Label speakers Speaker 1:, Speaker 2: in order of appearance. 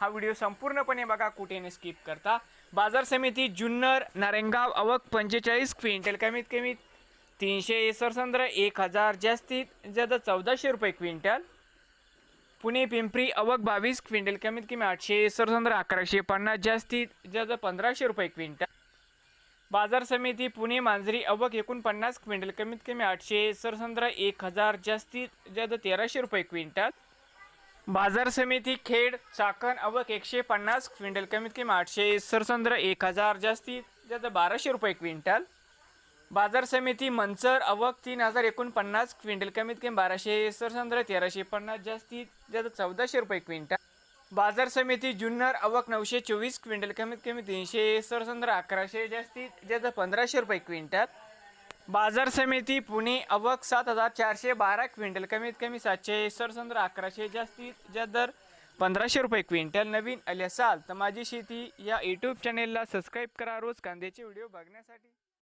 Speaker 1: हा व्हिडिओ संपूर्णपणे बघा कुठेने स्किप करता. बाजार समिती जुन्नर नारेंगाव अवक पंचेचाळीस क्विंटल कमीत कमी तीनशे सरसंद्र एक हजार जास्तीत जास्त चौदाशे रुपये क्विंटल. पुणे पिंपरी अवक बावीस क्विंटल कमीत कमी आठशे सरसंद्र अकराशे पन्नास जास्तीत जास्त पंधराशे रुपये क्विंटल. बाजार समिती पुणे मांजरी अवक एकोणपन्नास क्विंटल कमीत कमी आठशे सरसंद्र एक हजार जास्तीत जास्त तेराशे रुपये क्विंटल. बाजार समिती खेड चाकण अवक एकशे पन्नास क्विंटल कमीत कमी आठशे सरसंद्र एक हजार जास्तीत जास्त बाराशे रुपये क्विंटल. बाजार समिती मंचर अवक तीन हजार एकोणपन्नास क्विंटल कमीत कमी बाराशे सरसंद्र तेराशे पन्नास जास्तीत जास्त चौदाशे रुपये क्विंटल. बाजार समिती जुन्नर अवक नऊशे चोवीस क्विंटल कमीत कमी तीनशे सरसंद्र अकराशे जास्तीत जास्त पंधराशे रुपये क्विंटल. बाजार समिती पुणे अवक सात हजार चारशे बारा क्विंटल. कमीत कमी सातशे सरसंद्र अकराशे जास्तीत जास्त दर पंधराशे रुपये क्विंटल. नवीन आले असाल तर माझी शेती या यूट्यूब चॅनेलला सबस्क्राईब करा. रोज कांद्याचे व्हिडिओ बघण्यासाठी.